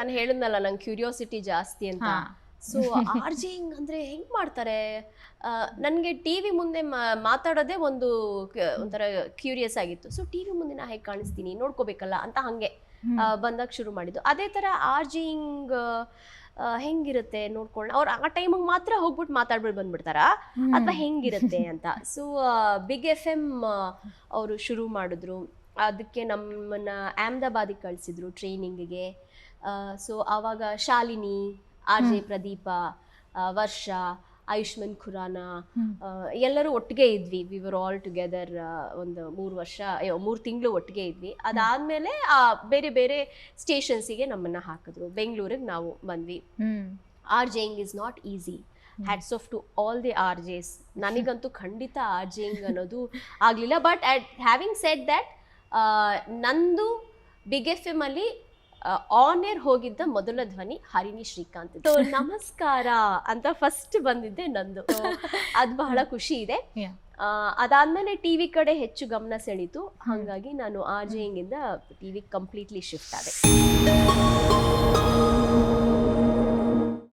ನಾನು ಹೇಳಿದ್ನಲ್ಲ ನಂಗೆ ಕ್ಯೂರಿಯಾಸಿಟಿ ಜಾಸ್ತಿ ಅಂತ. ಸೊ ಆರ್ಜಿಂಗ್ ಅಂದ್ರೆ ಹೆಂಗ್ ಮಾಡ್ತಾರೆ? ನನಗೆ ಟಿವಿ ಮುಂದೆ ಮಾತಾಡೋದೇ ಒಂದು ಒಂಥರ ಕ್ಯೂರಿಯಸ್ ಆಗಿತ್ತು. ಸೊ ಟಿವಿ ಮುಂದೆ ನಾ ಹೇಗೆ ಕಾಣಿಸ್ತೀನಿ? ನೋಡ್ಕೋಬೇಕಲ್ಲ ಅಂತ ಹಂಗೆ ಬಂದಾಗ ಶುರು ಮಾಡಿದ್ದು. ಅದೇ ತರ ಆರ್ಜಿಂಗ್ ಹೆಂಗಿರುತ್ತೆ ನೋಡ್ಕೊಳ್ಳೋಣ. ಅವ್ರು ಆ ಟೈಮಿಗೆ ಮಾತ್ರ ಹೋಗ್ಬಿಟ್ಟು ಮಾತಾಡ್ಬಿಟ್ಟು ಬಂದ್ಬಿಡ್ತಾರಾ? ಅಥವಾ ಹೆಂಗಿರುತ್ತೆ ಅಂತ. ಸೊ ಬಿಗ್ ಎಫ್ ಎಂ ಅವರು ಶುರು ಮಾಡಿದ್ರು. ಅದಕ್ಕೆ ನಮ್ಮನ್ನ ಅಹಮದಾಬಾದಿಗೆ ಕಳಿಸಿದ್ರು ಟ್ರೈನಿಂಗಿಗೆ ಸೊ ಆವಾಗ ಶಾಲಿನಿ ಆರ್ ಜೆ ಪ್ರದೀಪ ವರ್ಷ ಆಯುಷ್ಮಾನ್ ಖುರಾನ ಎಲ್ಲರೂ ಒಟ್ಟಿಗೆ ಇದ್ವಿ. ವಿ ವರ್ ಆಲ್ ಟುಗೆದರ್ ಒಂದು ಮೂರು ವರ್ಷ ಅಯ್ಯೋ ಮೂರು ತಿಂಗಳು ಒಟ್ಟಿಗೆ ಇದ್ವಿ. ಅದಾದ್ಮೇಲೆ ಆ ಬೇರೆ ಬೇರೆ ಸ್ಟೇಷನ್ಸಿಗೆ ನಮ್ಮನ್ನ ಹಾಕಿದ್ರು. ಬೆಂಗಳೂರಿಗೆ ನಾವು ಬಂದ್ವಿ. RJing is not easy hats off to all the RJs ನನಗಂತೂ ಖಂಡಿತ ಆರ್ ಜೆಯಿಂಗ್ ಅನ್ನೋದು ಆಗಲಿಲ್ಲ. But at having set that ನಂದು ಬಿಗ್ ಎಫ್ ಎಂ ಅಲ್ಲಿ ಆನ್ ಏರ್ ಹೋಗಿದ್ದ ಮೊದಲ ಧ್ವನಿ ಹರಿಣಿ ಶ್ರೀಕಾಂತ್. ನಮಸ್ಕಾರ ಅಂತ ಫಸ್ಟ್ ಬಂದಿದ್ದೆ ನಂದು. ಅದ್ ಬಹಳ ಖುಷಿ ಇದೆ. ಅದಾದ್ಮೇಲೆ ಟಿವಿ ಕಡೆ ಹೆಚ್ಚು ಗಮನ ಸೆಳೀತು. ಹಾಗಾಗಿ ನಾನು ಆ ಜೆಯಿಂಗ್ ಇಂದ ಟಿವಿ ಕಂಪ್ಲೀಟ್ಲಿ ಶಿಫ್ಟ್ ಆದೆ.